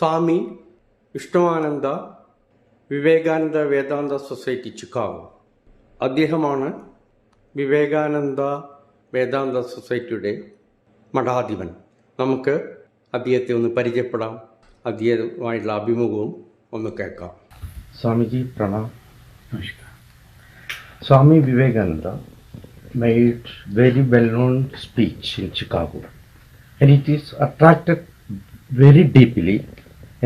Swami Vishnuvananda Vivekananda Vedanta society Chicago. അദ്ദേഹമാണ് വിവേകാനന്ദ വേദാന്ത സൊസൈറ്റിയുടെ മഠാധിപൻ. നമുക്ക് അദ്ദേഹത്തെ ഒന്ന് പരിചയപ്പെടാം. അദ്ദേഹമായുള്ള അഭിമുഖവും ഒന്ന് കേൾക്കാം. Swamiji Pranam. Swami Vivekananda made very well-known speech in Chicago, and it is attracted very deeply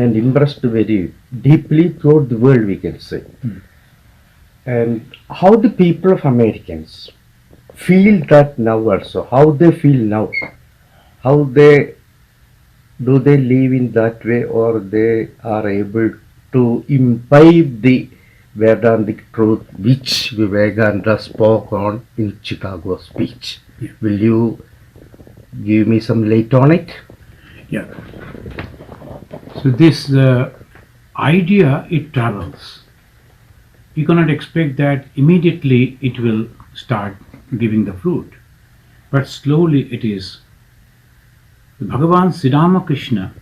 and impressed very deeply throughout the world, we can say. Hmm. And how the people of Americans feel that now also, how they feel now, how they do they live in that way or they are able to imbibe the Vedantic truth which Vivekananda spoke on in Chicago speech. Will you give me some light on it? Yeah. So this uh, idea it travels. You cannot expect that immediately it will start giving the fruit, but slowly it is. Bhagavan Sri Krishna,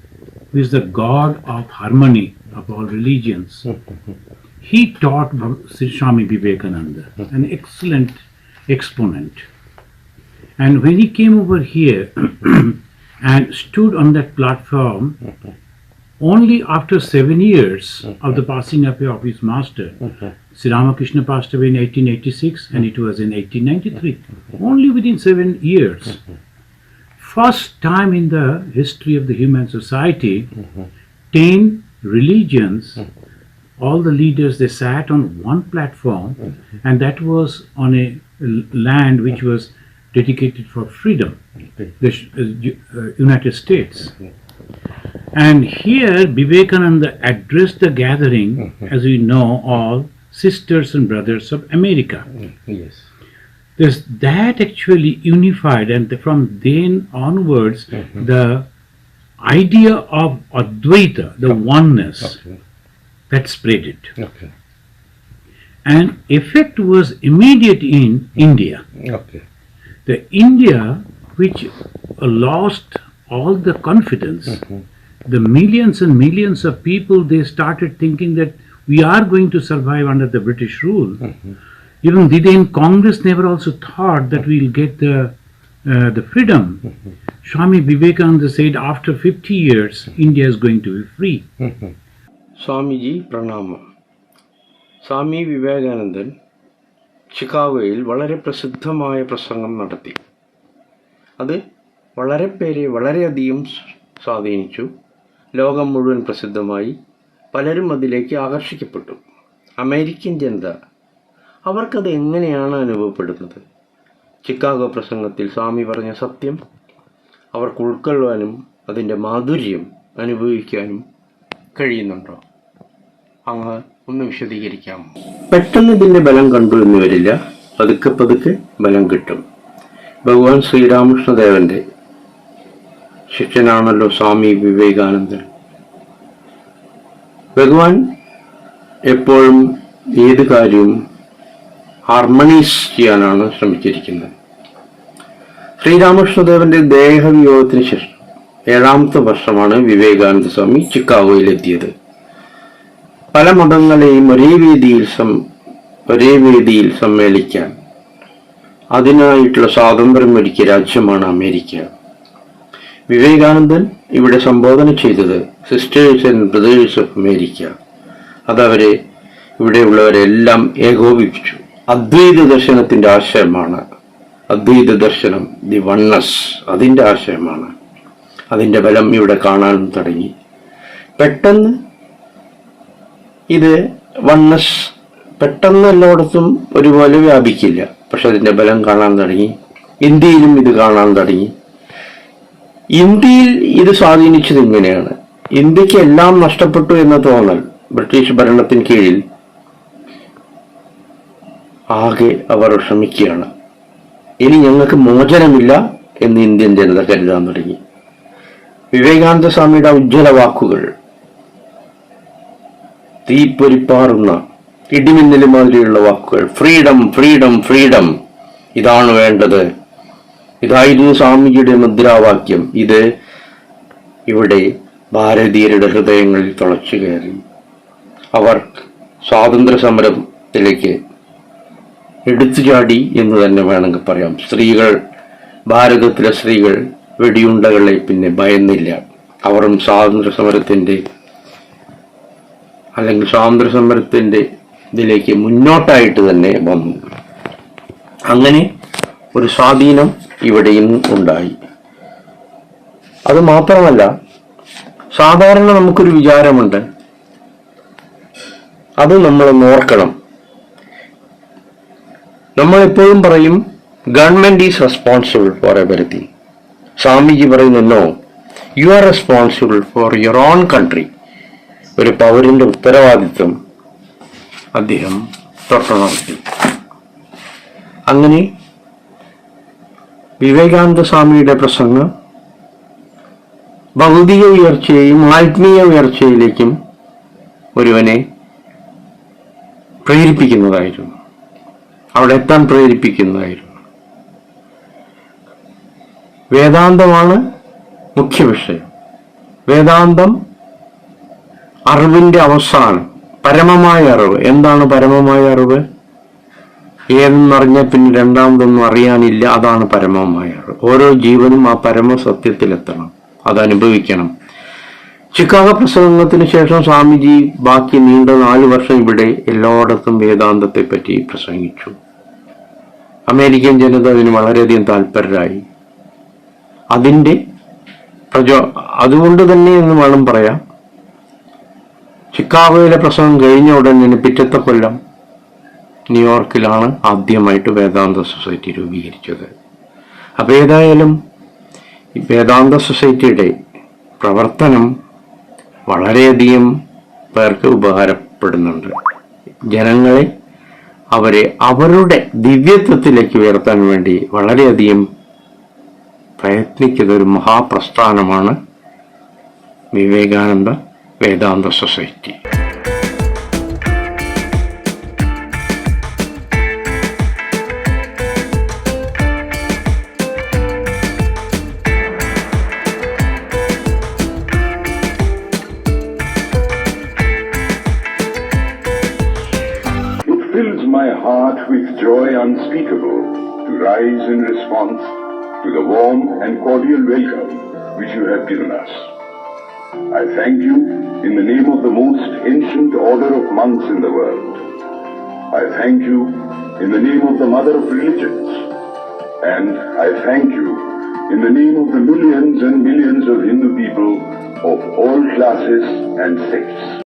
who is the God of harmony of all religions, he taught Sri Swami Vivekananda, an excellent exponent. And when he came over here and stood on that platform, only after seven years of the mm-hmm. passing away of his master, mm-hmm. Sri Ramakrishna passed away in 1886 and it was in 1893. Mm-hmm. Only within seven years. First time in the history of the human society, ten religions, all the leaders, they sat on one platform and that was on a land which was dedicated for freedom, the uh, uh, United States. And here Vivekananda addressed the gathering, mm-hmm. as we know, all sisters and brothers of America. Mm-hmm. Yes. This, that actually unified, and from then onwards, mm-hmm. the idea of Advaita, the oneness, Okay. that spread it. Okay. And effect was immediate in India. Okay. The India, which lost all the confidence, the millions and millions of people, they started thinking that we are going to survive under the British rule. Even the then Congress never also thought that we'll get the uh, the freedom. Swami Vivekananda said, after 50 years, India is going to be free. Swamiji പ്രണാമം സ്വാമി വിവേകാനന്ദൻ ചിക്കാഗോയിൽ വളരെ പ്രസിദ്ധമായ പ്രസംഗം നടത്തി അത് വളരെ പേരെ വളരെയധികം സ് സ്വാധീനിച്ചു ലോകം മുഴുവൻ പ്രസിദ്ധമായി പലരും അതിലേക്ക് ആകർഷിക്കപ്പെട്ടു. അമേരിക്കൻ ജനത അവർക്കത് എങ്ങനെയാണ് അനുഭവപ്പെടുന്നത്? ചിക്കാഗോ പ്രസംഗത്തിൽ സ്വാമി പറഞ്ഞ സത്യം അവർക്ക് ഉൾക്കൊള്ളുവാനും അതിന്റെ മാധുര്യം അനുഭവിക്കാനും കഴിയുന്നുണ്ടോ? അങ്ങ് ഒന്ന് വിശദീകരിക്കാം. പെട്ടെന്ന് ഇതിന്റെ ബലം കണ്ടു എന്ന് വരില്ല. പതുക്കെ പതുക്കെ ബലം കിട്ടും. ഭഗവാൻ ശ്രീരാമകൃഷ്ണദേവന്റെ ശിഷ്യനാണല്ലോ സ്വാമി വിവേകാനന്ദൻ. ഭഗവാൻ എപ്പോഴും ഏത് കാര്യവും ഹാർമണൈസ് ചെയ്യാനാണ് ശ്രമിച്ചിരിക്കുന്നത്. ശ്രീരാമകൃഷ്ണദേവന്റെ ദേഹവിയോഗത്തിന് ശേഷം ഏഴാമത്തെ വർഷമാണ് വിവേകാനന്ദ സ്വാമി ചിക്കാഗോയിലെത്തിയത്. പല മതങ്ങളെയും ഒരേ വേദിയിൽ സം ഒരേ വേദിയിൽ സമ്മേളിക്കാൻ അതിനായിട്ടുള്ള സ്വാതന്ത്ര്യം ഒരുക്കിയ രാജ്യമാണ് അമേരിക്ക. വിവേകാനന്ദൻ ഇവിടെ സംബോധന ചെയ്തത് sisters and brothers of America അതവരെ ഇവിടെയുള്ളവരെല്ലാം ഏകോപിപ്പിച്ചു. അദ്വൈത ദർശനത്തിന്റെ ആശയമാണ്. അദ്വൈത ദർശനം ദി വണ്ണസ് അതിന്റെ ആശയമാണ്. അതിന്റെ ബലം ഇവിടെ കാണാൻ തുടങ്ങി. പെട്ടെന്ന് ഇത് വണ്ണസ് പെട്ടെന്ന് എല്ലായിടത്തും ഒരുപോലെ വ്യാപിക്കില്ല. പക്ഷെ അതിന്റെ ബലം കാണാൻ തുടങ്ങി. ഇന്ത്യയിലും ഇത് കാണാൻ തുടങ്ങി. ഇന്ത്യയിൽ ഇത് സ്വാധീനിച്ചത് ഇങ്ങനെയാണ്. ഇന്ത്യയ്ക്ക് എല്ലാം നഷ്ടപ്പെട്ടു എന്ന തോന്നൽ ബ്രിട്ടീഷ് ഭരണത്തിന് കീഴിൽ ആകെ അവർ ശ്രമിക്കുകയാണ്. ഇനി ഞങ്ങൾക്ക് മോചനമില്ല എന്ന് ഇന്ത്യൻ ജനത കരുതാൻ തുടങ്ങി. വിവേകാനന്ദ സ്വാമിയുടെ ഉജ്ജ്വല വാക്കുകൾ തീപ്പൊരിപ്പാറുന്ന ഇടിമിന്നൽ മാതിരിയുള്ള വാക്കുകൾ ഫ്രീഡം ഫ്രീഡം ഫ്രീഡം ഇതാണ് വേണ്ടത്. ഇതായിരുന്നു സ്വാമിജിയുടെ മുദ്രാവാക്യം. ഇത് ഇവിടെ ഭാരതീയരുടെ ഹൃദയങ്ങളിൽ തുളച്ചു കയറി. അവർ സ്വാതന്ത്ര്യ സമരത്തിലേക്ക് എടുത്തു ചാടി എന്ന് തന്നെ വേണമെങ്കിൽ പറയാം. സ്ത്രീകൾ ഭാരതത്തിലെ സ്ത്രീകൾ വെടിയുണ്ടകളെ പിന്നെ ഭയന്നില്ല. അവരും സ്വാതന്ത്ര്യ സമരത്തിന്റെ അല്ലെങ്കിൽ സ്വാതന്ത്ര്യ സമരത്തിന്റെ ഇതിലേക്ക് മുന്നോട്ടായിട്ട് തന്നെ വന്നു. അങ്ങനെ ഒരു സ്വാധീനം ഇവിടെയും ഉണ്ടായി. അത് മാത്രമല്ല സാധാരണ നമുക്കൊരു വിചാരമുണ്ട്. അത് നമ്മൾ ഓർക്കണം. നമ്മൾ എപ്പോഴും പറയും government is responsible for everything Swamiji പറയുന്നു you are responsible for your own country ഒരു പൗരന്റെ ഉത്തരവാദിത്വം അദ്ദേഹം തൊട്ടുണർത്തി അങ്ങനെ വിവേകാനന്ദ സ്വാമിയുടെ പ്രസംഗം ഭൗതിക ഉയർച്ചയെയും ആത്മീയ ഉയർച്ചയിലേക്കും ഒരുവനെ പ്രേരിപ്പിക്കുന്നതായിരുന്നു. അവിടെ എത്താൻ പ്രേരിപ്പിക്കുന്നതായിരുന്നു. വേദാന്തമാണ് മുഖ്യ വിഷയം. വേദാന്തം അറിവിന്റെ അവസാനം പരമമായ അറിവ്. എന്താണ് പരമമായ അറിവ്? ഏതെന്നറിഞ്ഞാൽ പിന്നെ രണ്ടാമതൊന്നും അറിയാനില്ല. അതാണ് പരമമായ ഓരോ ജീവനും ആ പരമ സത്യത്തിലെത്തണം അത് അനുഭവിക്കണം ചിക്കാഗോ പ്രസംഗത്തിന് ശേഷം സ്വാമിജി ബാക്കി നീണ്ട നാല് വർഷം ഇവിടെ എല്ലായിടത്തും വേദാന്തത്തെ പറ്റി പ്രസംഗിച്ചു. അമേരിക്കൻ ജനത അതിന് വളരെയധികം താല്പര്യരായി അതിന്റെ പ്രചോ അതുകൊണ്ട് തന്നെ എന്ന് വേണം പറയാം. ചിക്കാഗോയിലെ പ്രസംഗം കഴിഞ്ഞ ഉടൻ തന്നെ പിറ്റത്തെ കൊല്ലം ന്യൂയോർക്കിലാണ് ആദ്യമായിട്ട് വേദാന്ത സൊസൈറ്റി രൂപീകരിച്ചത്. അപ്പോൾ ഏതായാലും വേദാന്ത സൊസൈറ്റിയുടെ പ്രവർത്തനം വളരെയധികം പേർക്ക് ഉപകാരപ്പെടുന്നുണ്ട്. ജനങ്ങളെ അവരെ അവരുടെ ദിവ്യത്വത്തിലേക്ക് ഉയർത്താൻ വേണ്ടി വളരെയധികം പ്രയത്നിക്കുന്ന ഒരു മഹാപ്രസ്ഥാനമാണ് Vivekananda Vedanta society. With joy unspeakable to rise in response to the warm and cordial welcome which you have given us. I thank you in the name of the most ancient order of monks in the world. I thank you in the name of the mother of religions. And I thank you in the name of the millions and millions of Hindu people of all classes and sects.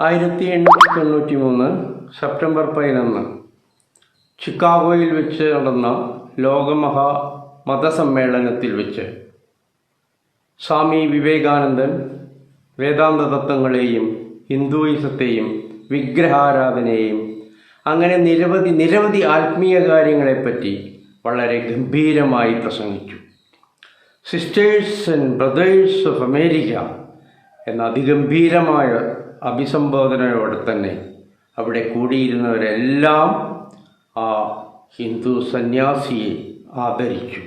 ആയിരത്തി എണ്ണൂറ്റി തൊണ്ണൂറ്റി മൂന്ന് September പതിനൊന്ന്. ചിക്കാഗോയിൽ വെച്ച് നടന്ന ലോകമഹാ മതസമ്മേളനത്തിൽ വെച്ച് സ്വാമി വിവേകാനന്ദൻ വേദാന്ത തത്വങ്ങളെയും ഹിന്ദുയിസത്തെയും വിഗ്രഹാരാധനയെയും അങ്ങനെ നിരവധി നിരവധി ആത്മീയ കാര്യങ്ങളെപ്പറ്റി വളരെ ഗംഭീരമായി പ്രസംഗിച്ചു. Sisters and brothers of America എന്ന അതിഗംഭീരമായ അഭിസംബോധനയോടെ തന്നെ അവിടെ കൂടിയിരുന്നവരെല്ലാം ആ ഹിന്ദു സന്യാസിയെ ആദരിച്ചു.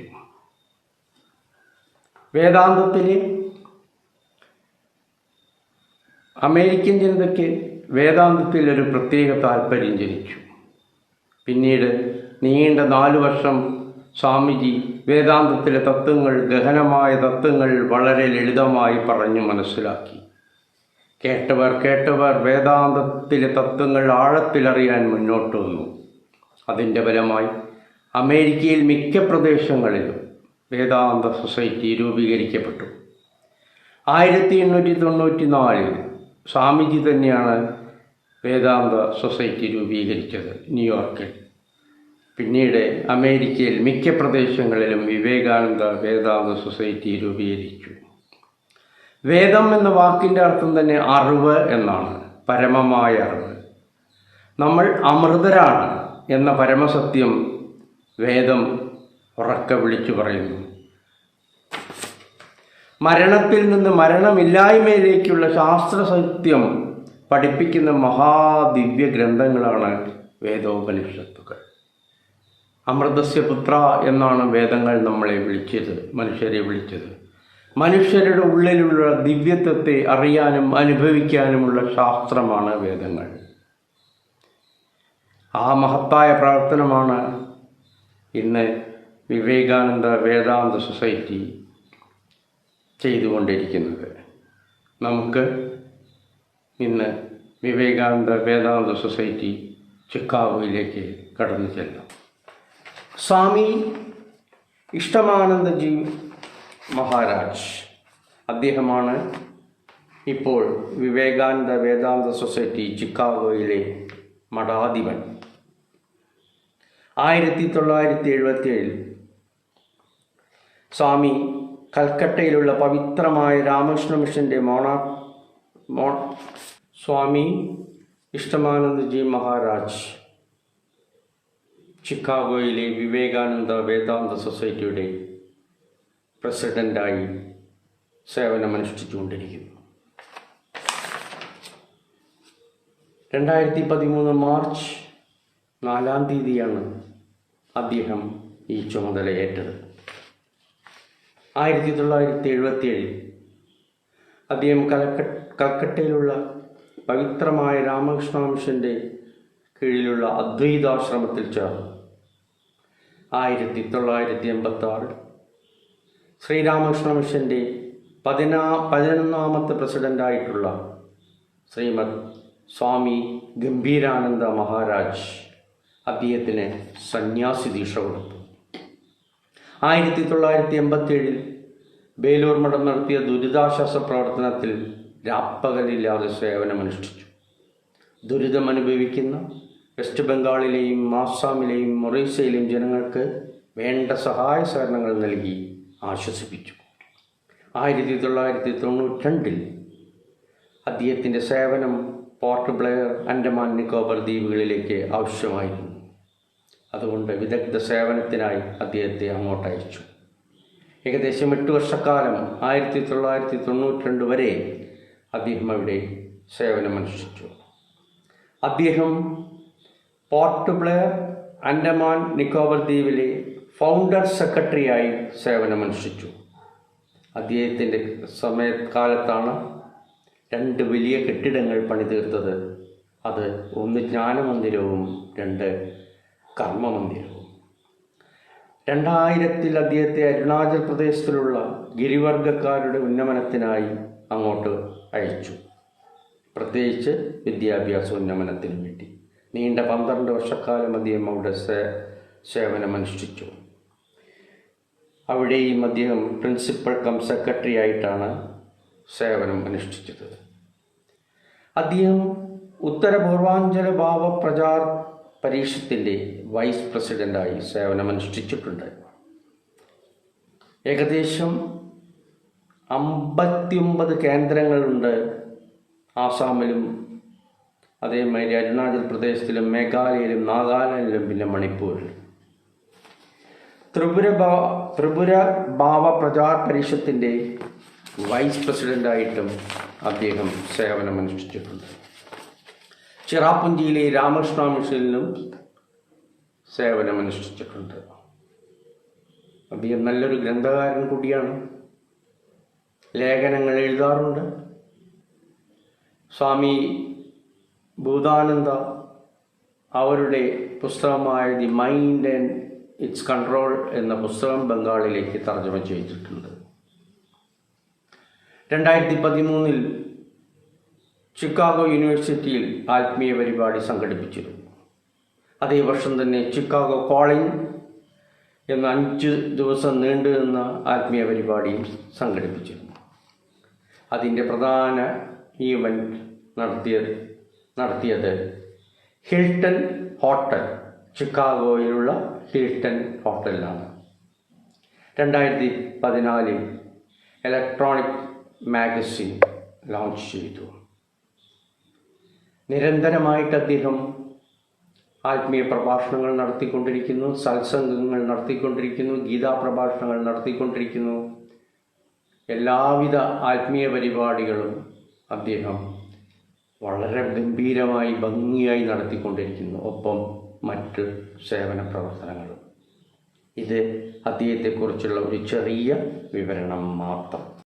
വേദാന്തത്തിലെ അമേരിക്കൻ ജനതയ്ക്ക് വേദാന്തത്തിൽ ഒരു പ്രത്യേക താല്പര്യം ജനിച്ചു. പിന്നീട് നീണ്ട നാലു വർഷം സ്വാമിജി വേദാന്തത്തിലെ തത്വങ്ങൾ ഗഹനമായ തത്വങ്ങൾ വളരെ ലളിതമായി പറഞ്ഞു മനസ്സിലാക്കി. കേട്ടവർ കേട്ടവർ വേദാന്തത്തിലെ തത്വങ്ങൾ ആഴത്തിലറിയാൻ മുന്നോട്ട് വന്നു. അതിന്റെ ഫലമായി അമേരിക്കയിൽ മിക്ക പ്രദേശങ്ങളിലും വേദാന്ത സൊസൈറ്റി രൂപീകരിക്കപ്പെട്ടു. ആയിരത്തി എണ്ണൂറ്റി തൊണ്ണൂറ്റി നാലിൽ സ്വാമിജി തന്നെയാണ് വേദാന്ത സൊസൈറ്റി രൂപീകരിച്ചത് ന്യൂയോർക്കിൽ. പിന്നീട് അമേരിക്കയിൽ മിക്ക പ്രദേശങ്ങളിലും വിവേകാനന്ദ വേദാന്ത സൊസൈറ്റി രൂപീകരിച്ചു. വേദം എന്ന വാക്കിന്റെ അർത്ഥം തന്നെ അറിവ് എന്നാണ് പരമമായ അറിവ്. നമ്മൾ അമൃതരാണ് എന്ന പരമസത്യം വേദം ഉറക്ക വിളിച്ചു പറയുന്നു. മരണത്തിൽ നിന്ന് മരണമില്ലായ്മയിലേക്കുള്ള ശാസ്ത്രസത്യം പഠിപ്പിക്കുന്ന മഹാദിവ്യ ഗ്രന്ഥങ്ങളാണ് വേദോപനിഷത്തുകൾ. അമൃതസ്യ പുത്ര എന്നാണ് വേദങ്ങൾ നമ്മളെ വിളിച്ചത് മനുഷ്യരെ വിളിച്ചത്. മനുഷ്യരുടെ ഉള്ളിലുള്ള ദിവ്യത്വത്തെ അറിയാനും അനുഭവിക്കാനുമുള്ള ശാസ്ത്രമാണ് വേദങ്ങൾ. ആ മഹത്തായ പ്രവർത്തനമാണ് ഇന്ന് വിവേകാനന്ദ വേദാന്ത സൊസൈറ്റി ചെയ്തുകൊണ്ടിരിക്കുന്നത്. നമുക്ക് ഇന്ന് വിവേകാനന്ദ വേദാന്ത സൊസൈറ്റി ചിക്കാഗോയിലേക്ക് കടന്നു ചെല്ലാം. സ്വാമി ഇഷ്ടമാനന്ദജി മഹാരാജ്. അദ്ദേഹമാണ് ഇപ്പോൾ വിവേകാനന്ദ വേദാന്ത സൊസൈറ്റി ചിക്കാഗോയിലെ മഠാധിപൻ. ആയിരത്തി തൊള്ളായിരത്തി എഴുപത്തി ഏഴിൽ സ്വാമി കൽക്കട്ടയിലുള്ള പവിത്രമായ രാമകൃഷ്ണ മിഷന്റെ മോണാ മോ സ്വാമി ഇഷ്ടമാനന്ദജി മഹാരാജ് ചിക്കാഗോയിലെ വിവേകാനന്ദ വേദാന്ത സൊസൈറ്റിയുടെ പ്രസിഡന്റായി സേവനമനുഷ്ഠിച്ചുകൊണ്ടിരിക്കുന്നു രണ്ടായിരത്തി പതിമൂന്ന് മാർച്ച് നാലാം തീയതിയാണ് അദ്ദേഹം ഈ ചുമതലയേറ്റത്. ആയിരത്തി തൊള്ളായിരത്തി എഴുപത്തി ഏഴിൽ അദ്ദേഹം കലക്ക കൽക്കട്ടയിലുള്ള പവിത്രമായ രാമകൃഷ്ണ മിഷന്റെ കീഴിലുള്ള അദ്വൈതാശ്രമത്തിൽ ചേർന്നു. ആയിരത്തി തൊള്ളായിരത്തി എൺപത്തി ആറിൽ ശ്രീരാമകൃഷ്ണ മിഷന്റെ പതിനാ പതിനൊന്നാമത്തെ പ്രസിഡന്റായിട്ടുള്ള ശ്രീമദ് സ്വാമി ഗംഭീരാനന്ദ മഹാരാജ് അദ്ദേഹത്തിന് സന്യാസി ദീക്ഷ കൊടുത്തു. ആയിരത്തി തൊള്ളായിരത്തി എൺപത്തി ഏഴിൽ ബേലൂർ മഠം നടത്തിയ ദുരിതാശ്വാസ പ്രവർത്തനത്തിൽ രാപ്പകലില്ലാതെ സേവനമനുഷ്ഠിച്ചു. ദുരിതം അനുഭവിക്കുന്ന വെസ്റ്റ് ബംഗാളിലെയും ആസാമിലെയും മൊറീസയിലെയും ജനങ്ങൾക്ക് വേണ്ട സഹായ സഹകരണങ്ങൾ നൽകി. ആശ്വസിപ്പിച്ചു. ആയിരത്തി തൊള്ളായിരത്തി തൊണ്ണൂറ്റി രണ്ടിൽ അദ്ദേഹത്തിന്റെ സേവനം പോർട്ട് ബ്ലെയർ ആൻഡമാൻ നിക്കോബർ ദ്വീപുകളിലേക്ക് ആവശ്യമായിരുന്നു. അതുകൊണ്ട് വിദഗ്ധ സേവനത്തിനായി അദ്ദേഹത്തെ അങ്ങോട്ട് അയച്ചു ഏകദേശം എട്ട് വർഷക്കാലം ആയിരത്തി തൊള്ളായിരത്തി തൊണ്ണൂറ്റി രണ്ട് വരെ അദ്ദേഹം അവിടെ സേവനമനുഷ്ഠിച്ചു. അദ്ദേഹം പോർട്ട് ബ്ലെയർ അൻഡമാൻ നിക്കോബർ ദ്വീപിലെ ഫൗണ്ടർ സെക്രട്ടറിയായി സേവനമനുഷ്ഠിച്ചു. അദ്ദേഹത്തിന്റെ സമയകാലത്താണ് രണ്ട് വലിയ കെട്ടിടങ്ങൾ പണിതീർത്തത്. അത് ഒന്ന് ജ്ഞാനമന്ദിരവും രണ്ട് കർമ്മമന്ദിരവും. രണ്ടായിരത്തിൽ അദ്ദേഹത്തെ അരുണാചൽ പ്രദേശത്തിലുള്ള ഗിരിവർഗക്കാരുടെ ഉന്നമനത്തിനായി അങ്ങോട്ട് അയച്ചു. പ്രത്യേകിച്ച് വിദ്യാഭ്യാസ ഉന്നമനത്തിന് വേണ്ടി. നീണ്ട പന്ത്രണ്ട് വർഷക്കാലം അദ്ദേഹം അവിടെ സേവനമനുഷ്ഠിച്ചു. അവിടെയും അദ്ദേഹം പ്രിൻസിപ്പൽ കം സെക്രട്ടറി ആയിട്ടാണ് സേവനം അനുഷ്ഠിച്ചത്. അദ്ദേഹം ഉത്തര പൂർവാഞ്ചല ഭാവ പ്രചാർ പരീക്ഷത്തിന്റെ വൈസ് പ്രസിഡന്റായി സേവനമനുഷ്ഠിച്ചിട്ടുണ്ട് ഏകദേശം അമ്പത്തിയൊമ്പത് കേന്ദ്രങ്ങളുണ്ട് ആസാമിലും അതേമാതിരി അരുണാചൽ പ്രദേശത്തിലും മേഘാലയയിലും നാഗാലാൻഡിലും പിന്നെ മണിപ്പൂരിലും. ത്രിപുര ത്രിപുര ഭാവ പ്രചാർ പരിഷത്തിന്റെ വൈസ് പ്രസിഡന്റായിട്ടും അദ്ദേഹം സേവനമനുഷ്ഠിച്ചിട്ടുണ്ട്. ചിറാപ്പുഞ്ചിയിലെ രാമകൃഷ്ണ മിഷനിലും സേവനമനുഷ്ഠിച്ചിട്ടുണ്ട്. അദ്ദേഹം നല്ലൊരു ഗ്രന്ഥകാരൻ കൂടിയാണ്. ലേഖനങ്ങൾ എഴുതാറുണ്ട്. സ്വാമി ഭൂതാനന്ദ അവരുടെ പുസ്തകമായ the mind and its control എന്ന പുസ്തകം ബംഗാളിലേക്ക് തർജമ ചെയ്തിട്ടുണ്ട്. രണ്ടായിരത്തി പതിമൂന്നിൽ ചിക്കാഗോ യൂണിവേഴ്സിറ്റിയിൽ ആത്മീയ പരിപാടി സംഘടിപ്പിച്ചിരുന്നു. അതേ വർഷം തന്നെ ചിക്കാഗോ കോളിംഗ് എന്ന അഞ്ച് ദിവസം നീണ്ടു നിന്ന ആത്മീയ പരിപാടിയും സംഘടിപ്പിച്ചിരുന്നു. അതിന്റെ പ്രധാന ഈവന്റ് നടത്തിയത് നടത്തിയത് ഹിൽട്ടൺ ഹോട്ടൽ ചിക്കാഗോയിലുള്ള ഹിൽട്ടൺ ഹോട്ടലിലാണ്. രണ്ടായിരത്തി പതിനാലിൽ ഇലക്ട്രോണിക് മാഗസിൻ ലോഞ്ച് ചെയ്തു. നിരന്തരമായിട്ട് അദ്ദേഹം ആത്മീയ പ്രഭാഷണങ്ങൾ നടത്തിക്കൊണ്ടിരിക്കുന്നു സത്സംഗങ്ങൾ നടത്തിക്കൊണ്ടിരിക്കുന്നു ഗീതാ പ്രഭാഷണങ്ങൾ നടത്തിക്കൊണ്ടിരിക്കുന്നു. എല്ലാവിധ ആത്മീയ പരിപാടികളും അദ്ദേഹം വളരെ ഗംഭീരമായി ഭംഗിയായി നടത്തിക്കൊണ്ടിരിക്കുന്നു. ഒപ്പം മറ്റ് സേവന പ്രവർത്തനങ്ങളും ഇത് അദ്ദേഹത്തെക്കുറിച്ചുള്ള ഒരു ചെറിയ വിവരണം മാത്രം.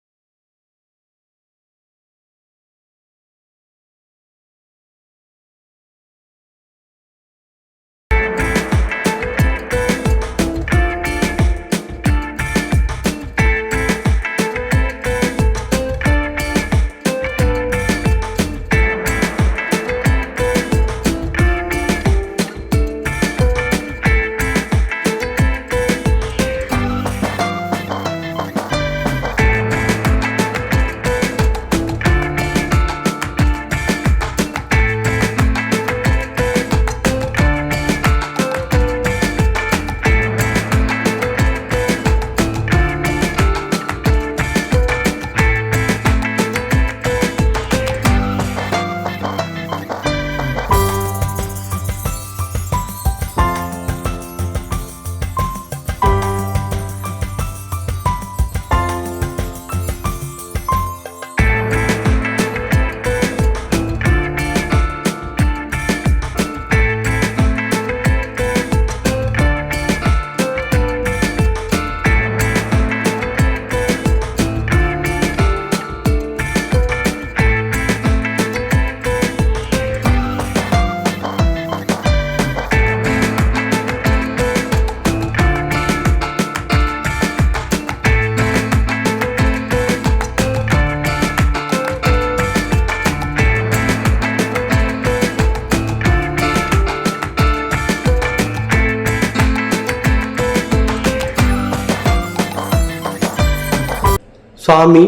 സ്വാമി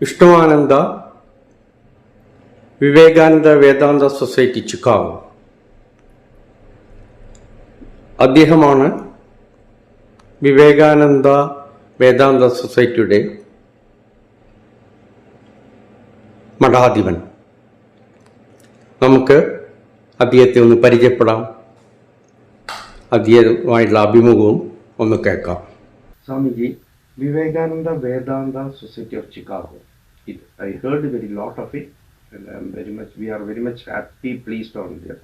വിഷ്ണുവാനന്ദ വിവേകാനന്ദ വേദാന്ത സൊസൈറ്റി ചിക്കാഗോ അദ്ദേഹമാണ് വിവേകാനന്ദ വേദാന്ത സൊസൈറ്റിയുടെ മഠാധിപൻ. നമുക്ക് അദ്ദേഹത്തെ ഒന്ന് പരിചയപ്പെടാം. അദ്ദേഹമായിട്ടുള്ള അഭിമുഖവും ഒന്ന് കേൾക്കാം. Swamiji Vivekananda Vedanta Society of Chicago. It, I heard very lot of it, and I'm very much. We are very much happy, pleased on there.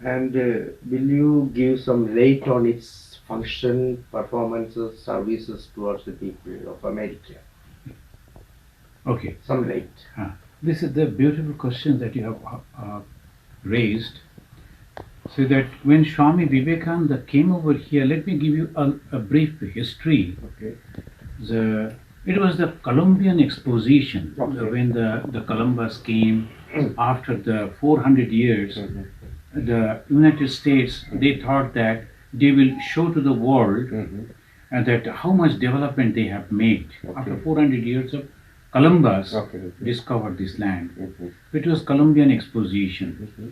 And uh, will you give some light on its function, performances, services towards the people of America? Okay. Some light. Huh. This is the beautiful question that you have uh, raised so that when Swami Vivekananda came over here, let me give you a, a brief history. okay The it was the Columbian Exposition Okay. when the, the Columbus came after the 400 years. The United States they thought that they will show to the world mm-hmm. and that how much development they have made after 400 years of Columbus Okay, okay. discovered this land. Mm-hmm. It was Columbian Exposition, mm-hmm.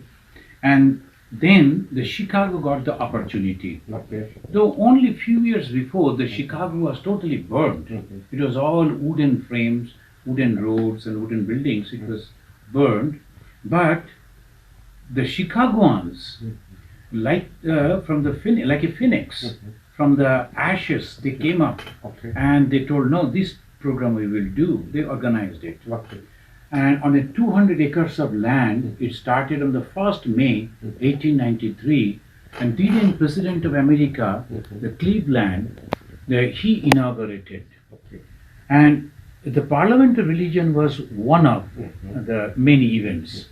and then the Chicago got the opportunity. okay Though only few years before, the Chicago was totally burned. Mm-hmm. It was all wooden frames, wooden roads, and wooden buildings. It mm-hmm. was burned, but the Chicagoans, mm-hmm. like uh, from the phoen- like a phoenix, from the ashes, they came up and they told, "No, this program we will do." They organized it. And on a 200 acres of land, it started on the 1st May 1893, and then President of America, mm-hmm. the Cleveland, the, he inaugurated. okay And the parliament of religion was one of mm-hmm. the many events.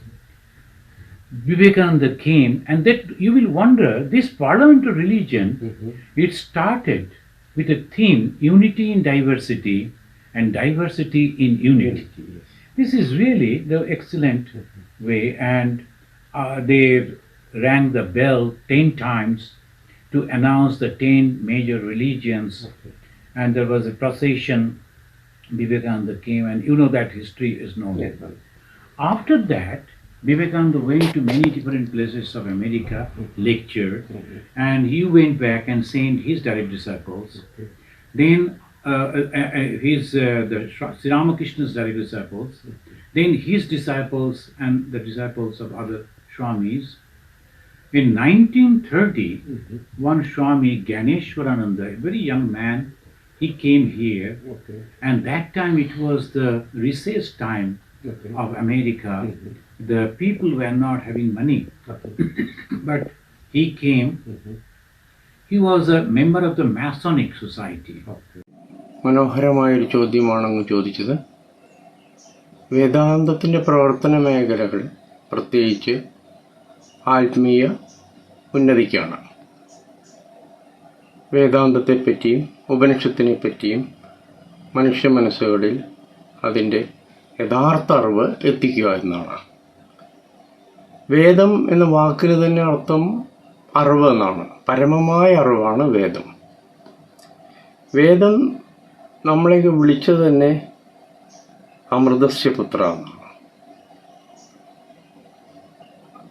Vivekananda came, and that you will wonder, this parliament of religion, mm-hmm. it started with a theme, unity in diversity and diversity in unity. This is really the excellent way, and uh, they rang the bell 10 times to announce the 10 major religions, and there was a procession. Vivekananda came, and you know that history is known. yes After that, Vivekananda went to many different places of America, lectured, and he went back and sent his direct disciples. Then Uh, uh, uh, his uh, the Sri Ramakrishna's direct disciples, then his disciples and the disciples of other Swamis. In 1930, mm-hmm. one Swami Ganeshwarananda, a very young man, he came here, okay. And that time it was the recess time of America, mm-hmm. the people were not having money. but he came. Mm-hmm. He was a member of the Masonic Society. മനോഹരമായൊരു ചോദ്യമാണ് അങ്ങ് ചോദിച്ചത് വേദാന്തത്തിന്റെ പ്രവർത്തന മേഖലകൾ പ്രത്യേകിച്ച് ആത്മീയ ഉന്നതിക്കാണ്. വേദാന്തത്തെപ്പറ്റിയും ഉപനിഷത്തിനെ പറ്റിയും മനുഷ്യ മനസ്സുകളിൽ അതിന്റെ യഥാർത്ഥ അറിവ് എത്തിക്കുക എന്നാണ്. വേദം എന്ന വാക്കിന് തന്നെ അർത്ഥം അറിവ് എന്നാണ്. പരമമായ അറിവാണ് വേദം. വേദം നമ്മളെയൊക്കെ വിളിച്ചത് തന്നെ അമൃതസ്യപുത്ര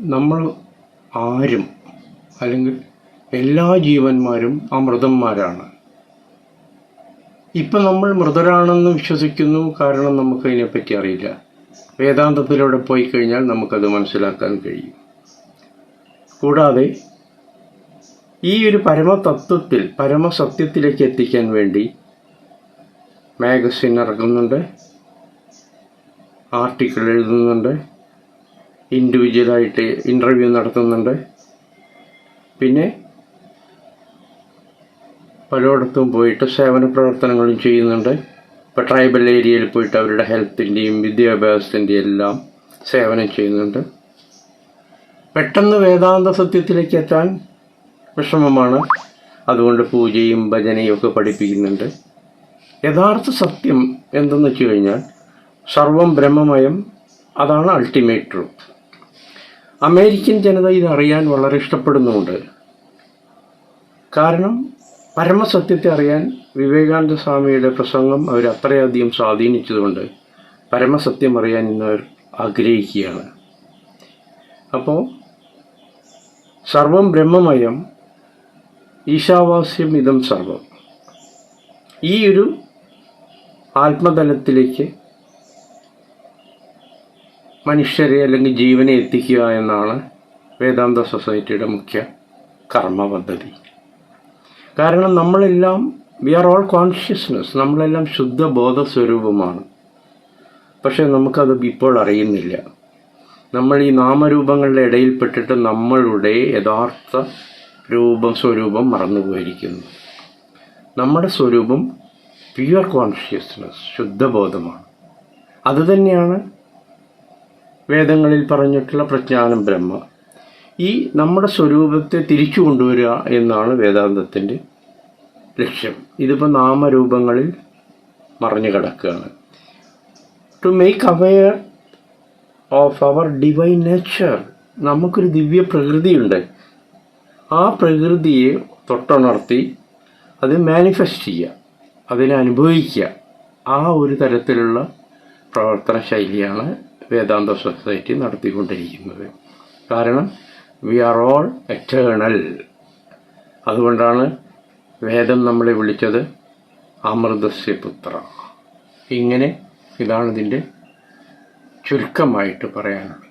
നമ്മൾ ആരും അല്ലെങ്കിൽ എല്ലാ ജീവന്മാരും അമൃതന്മാരാണ് ഇപ്പം നമ്മൾ മൃതരാണെന്ന് വിശ്വസിക്കുന്നു കാരണം നമുക്കതിനെപ്പറ്റി അറിയില്ല. വേദാന്തത്തിലൂടെ പോയി കഴിഞ്ഞാൽ നമുക്കത് മനസ്സിലാക്കാൻ കഴിയും. കൂടാതെ ഈ ഒരു പരമതത്വത്തിൽ പരമസത്യത്തിലേക്ക് എത്തിക്കാൻ വേണ്ടി മാഗസിൻ ഇറക്കുന്നുണ്ട്. ആർട്ടിക്കിൾ എഴുതുന്നുണ്ട്. ഇൻഡിവിജ്വലായിട്ട് ഇന്റർവ്യൂ നടത്തുന്നുണ്ട്. പിന്നെ പലയിടത്തും പോയിട്ട് സേവന പ്രവർത്തനങ്ങളും ചെയ്യുന്നുണ്ട്. ഇപ്പോൾ ട്രൈബൽ ഏരിയയിൽ പോയിട്ട് അവരുടെ ഹെൽത്തിന്റെയും വിദ്യാഭ്യാസത്തിന്റെയും എല്ലാം സേവനം ചെയ്യുന്നുണ്ട്. പെട്ടെന്ന് വേദാന്ത സത്യത്തിലേക്ക് എത്താൻ വിഷമമാണ്. അതുകൊണ്ട് പൂജയും ഭജനയും ഒക്കെ പഠിപ്പിക്കുന്നുണ്ട്. യഥാർത്ഥ സത്യം എന്തെന്ന് വെച്ച് കഴിഞ്ഞാൽ സർവം ബ്രഹ്മമയം അതാണ് അൾട്ടിമേറ്റ് ട്രൂത്ത് അമേരിക്കൻ ജനത ഇത് അറിയാൻ വളരെ ഇഷ്ടപ്പെടുന്നുണ്ട് കാരണം പരമസത്യത്തെ അറിയാൻ വിവേകാനന്ദ സ്വാമിയുടെ പ്രസംഗം അവർ അത്രയധികം സ്വാധീനിച്ചതുകൊണ്ട് പരമസത്യം അറിയാൻ ഇന്ന് അവർ ആഗ്രഹിക്കുകയാണ്. അപ്പോൾ സർവം ബ്രഹ്മമയം ഈശാവാസ്യം ഇതം സർവം. ഈ ഒരു ആത്മതലത്തിലേക്ക് മനുഷ്യരെ അല്ലെങ്കിൽ ജീവനെ എത്തിക്കുക എന്നാണ് വേദാന്ത സൊസൈറ്റിയുടെ മുഖ്യ കർമ്മ പദ്ധതി കാരണം നമ്മളെല്ലാം വി ആർ ഓൾ കോൺഷ്യസ്നെസ് നമ്മളെല്ലാം ശുദ്ധ ബോധ സ്വരൂപമാണ് പക്ഷെ നമുക്കത് ഇപ്പോൾ അറിയുന്നില്ല. നമ്മൾ ഈ നാമരൂപങ്ങളുടെ ഇടയിൽപ്പെട്ടിട്ട് നമ്മളുടെ യഥാർത്ഥ രൂപം സ്വരൂപം മറന്നുപോയിരിക്കുന്നു. നമ്മുടെ സ്വരൂപം പ്യുവർ കോൺഷ്യസ്നസ് ശുദ്ധബോധമാണ്. അതുതന്നെയാണ് വേദങ്ങളിൽ പറഞ്ഞിട്ടുള്ള പ്രജ്ഞാനം ബ്രഹ്മ. ഈ നമ്മുടെ സ്വരൂപത്തെ തിരിച്ചു കൊണ്ടുവരിക എന്നാണ് വേദാന്തത്തിന്റെ ലക്ഷ്യം. ഇതിപ്പോൾ നാമരൂപങ്ങളിൽ മറഞ്ഞു കിടക്കുകയാണ്. To make aware of our divine nature നമുക്കൊരു ദിവ്യ പ്രകൃതിയുണ്ട്. ആ പ്രകൃതിയെ തൊട്ടുണർത്തി അത് മാനിഫെസ്റ്റ് ചെയ്യുക. അതിനെ അനുഭവിക്കുക. ആ ഒരു തരത്തിലുള്ള പ്രവർത്തന ശൈലിയാണ് വേദാന്ത സൊസൈറ്റി നടത്തിക്കൊണ്ടിരിക്കുന്നത്. കാരണം വി ആർ ഓൾ എറ്റേണൽ അതുകൊണ്ടാണ് വേദം നമ്മളെ വിളിച്ചത് അമൃതസ്യപുത്ര. ഇങ്ങനെ ഇതാണ് ഇതിന്റെ ചുരുക്കമായിട്ട് പറയാനുള്ളത്.